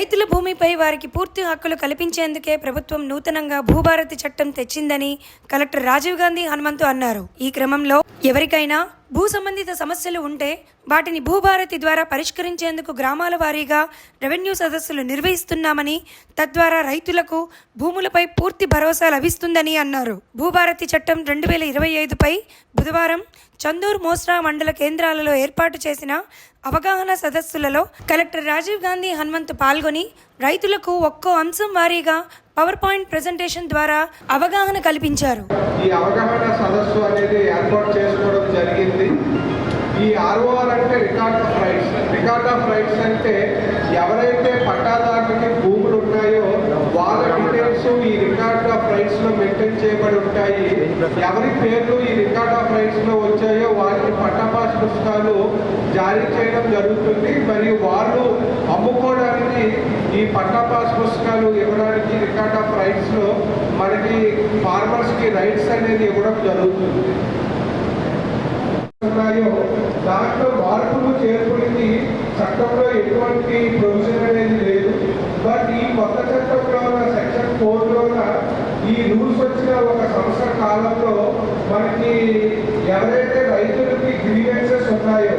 రైతుల భూమిపై వారికి పూర్తి హక్కులు కల్పించేందుకే ప్రభుత్వం నూతనంగా భూభారతి చట్టం తెచ్చిందని కలెక్టర్ రాజీవ్ గాంధీ హనుమంతు అన్నారు. ఈ క్రమంలో ఎవరికైనా భూ సంబంధిత సమస్యలు ఉంటే వాటిని భూభారతి ద్వారా పరిష్కరించేందుకు గ్రామాల వారీగా రెవెన్యూ సదస్సులు నిర్వహిస్తున్నామని తద్వారా రైతులకు భూములపై పూర్తి భరోసా లభిస్తుందని అన్నారు. భూభారతి చట్టం రెండు వేల ఇరవై ఐదుపై బుధవారం చందూర్ మోస్రా మండల కేంద్రాలలో ఏర్పాటు చేసిన అవగాహన సదస్సులలో కలెక్టర్ రాజీవ్ గాంధీ హనుమంత్ పాల్గొని రైతులకు ఒక్కో అంశం వారీగా పవర్ పాయింట్ ప్రజెంటేషన్ ద్వారా అవగాహన కల్పించారు. ఈ అవగాహన సదస్సు అనేది ఏర్పాటు చేసుకోవడం జరిగింది. ఈ ఆర్ఓఆర్ అంటే record of rights. Record of rights అంటే ఎవరైతే పట్టాదారులకి భూములు ఉన్నాయో వాళ్ళ డీటెయిల్స్ ఈ రికార్డ్ ఆఫ్ రైట్స్లో మెయింటైన్ చేయబడి ఉంటాయి. ఎవరి పేర్లు ఈ రికార్డ్ ఆఫ్ రైట్స్లో వచ్చాయో వారికి పట్టాపాస్ పుస్తకాలు జారీ చేయడం జరుగుతుంది. మరియు వాళ్ళు అమ్ముకోవడానికి ఈ పట్టాపాస్ పుస్తకాలు ఇవ్వడానికి రికార్డ్ ఆఫ్ రైట్స్లో మనకి ఫార్మర్స్కి రైట్స్ అనేది ఇవ్వడం జరుగుతుంది. ఉన్నాయో దాంట్లో మార్పులు చేర్పులకి చట్టంలో ఎటువంటి ప్రొవిజన్ అనేది లేదు. బట్ ఈ కొత్త చట్టంలో ఉన్న సెక్షన్ ఫోర్లో ఈ రూల్స్ వచ్చిన ఒక సంవత్సర కాలంలో మనకి ఎవరైతే రైతులకి గ్రీవెన్సెస్ ఉన్నాయో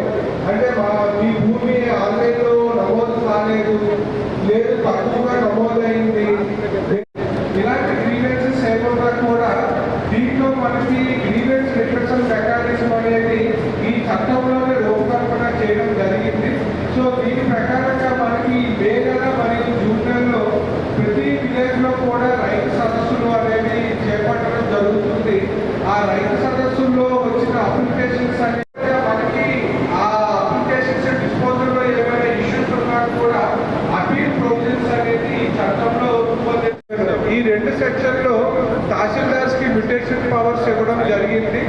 అంటే మా మీ భూమి ఆన్లైన్లో నమోదు కాలేదు లేదు తక్కువగా నమోదైంది ఇలాంటి గ్రీవెన్సెస్ ఏమన్నా కూడా దీంట్లో మనకి గ్రీవెన్స్ రిప్రెషన్ మెకానిజం అనేది ఈ చట్టంలోనే రూపకల్పన చేయడం జరిగింది సో దీని ప్రకారంగా మనకి మే నెల మరియు జూన్ నెలలో ప్రతి విలేజ్లో కూడా రైతు సదస్సులు అనేవి చేపట్టడం జరుగుతుంది ఆ రైతు సదస్సుల్లో వచ్చిన అప్లికేషన్స్ అనేది మనకి ఆ అప్లికేషన్స్ డిస్పోజల్లో ఏమైనా ఇష్యూస్ ఉన్నా కూడా అపీల్ ప్రొవిజన్స్ అనేది ఈ చట్టంలో రూపొందించారు ఈ రెండు సెక్షన్లో తహసీల్దార్స్కి మ్యూటేషన్ పవర్స్ ఇవ్వడం జరిగింది.